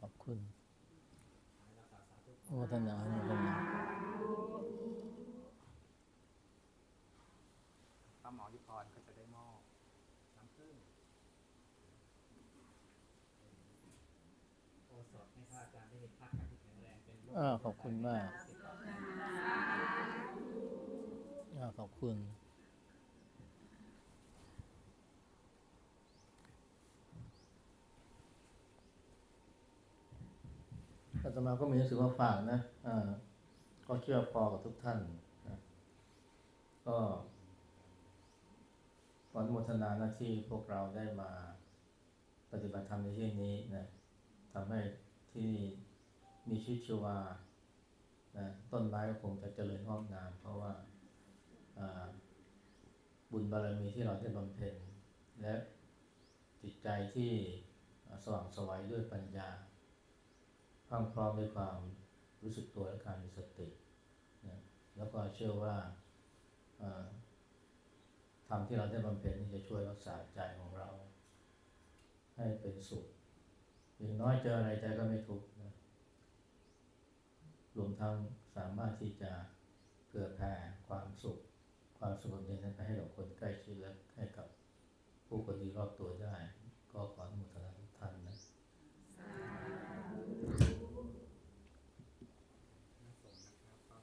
ขอบคุณรักษาสาธุโมทนาโมทนาป้าหมอยุพรก็จะได้มอบน้ำผึ้งโอสถให้พระอาจารย์ได้มีพักการที่แข็งแรงเป็นโรคอ่าขอบคุณมากอ่าขอบคุณ อาตมาก็มีหนังสือมาฝากนะอ่าก็เชื่อพอกับทุกท่านนะก็ขออนุโมทนาหน้าที่พวกเราได้มาปฏิบัติธรรมในที่นี้นะทำให้ที่นี่มีชีวิตชีวานะต้นไม้ก็คงจะเจริญงอกงามเพราะว่าบุญบารมีที่เราได้บำเพ็ญและจิตใจที่สว่างไสวัยด้วยปัญญา พรั่งพร้อมด้วยความรู้สึกตัวและการมีสตินะแล้วก็เชื่อว่าอ่าธรรมที่เราได้บำเพ็ญนี่จะช่วยรักษาใจของเรา ให้เป็นสุขอย่างน้อยเจออะไรใจก็ไม่ทุกข์นะรวมทั้งสามารถที่จะเผื่อแผ่ความสุข ความสงบเย็นนั้นไปให้กับคนใกล้ชิดและให้กับผู้คนที่รอบตัวได้ ก็ขออนุโมทนาทุกท่านนะ น้ำสงฆ์นะครับ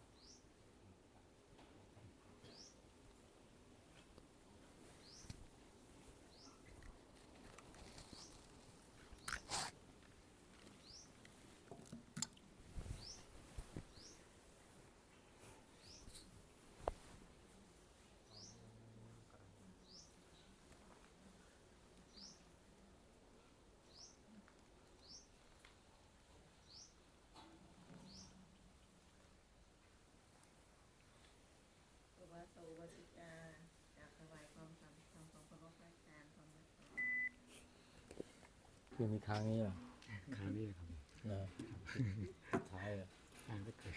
ก็ อุบาสกอุบาสิกาจากถวายความสำคัญของพระพุทธอาจารย์ของนักสอน คือมีครั้งนี้เหรอครั้งนี้ครับนะท้ายเหรอครั้งที่เกิด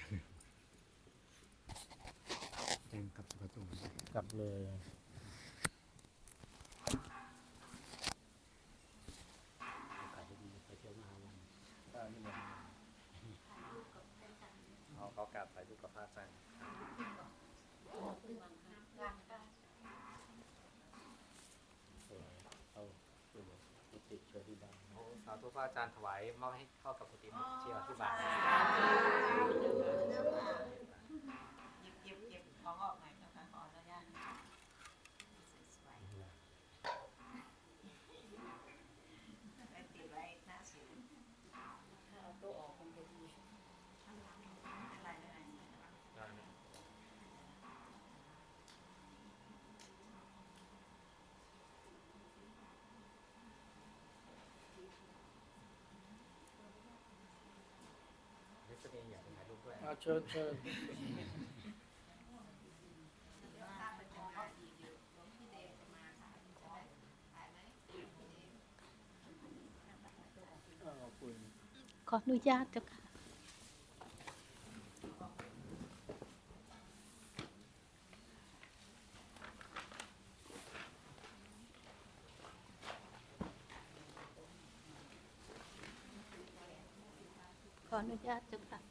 แจ้งกับสุภาพตุงกลับเลยขายดีไปเที่ยวมหาวันเอาเขากราบถ่ายรูปกับพระอาจารย์วยเอาตัวกุฏิช่วยที่บ้าน โอ้สาธุพระอาจารย์ถวายมอบให้เข้ากับปฏิมาเชียร์ที่บ้าน หยิบหยิบหยิบของออกหน่อยนะคะขออนุญาตสวยๆไว้ติดไว้หน้าสิวเอาตัวออกคงจะดีอะไรอะไร นิสเนียอยากถ่ายรูปด้วย เอาเชิญเชิญ เดี๋ยวถ้าเป็นของออกอีกอยู่หลวงพี่เดชจะมาถ่ายจะได้ถ่าย ไหมพี่เชอ่าขอบคุณขออนุญาตเจ้าค่ะ ขออนุญาตเจ้าค่ะ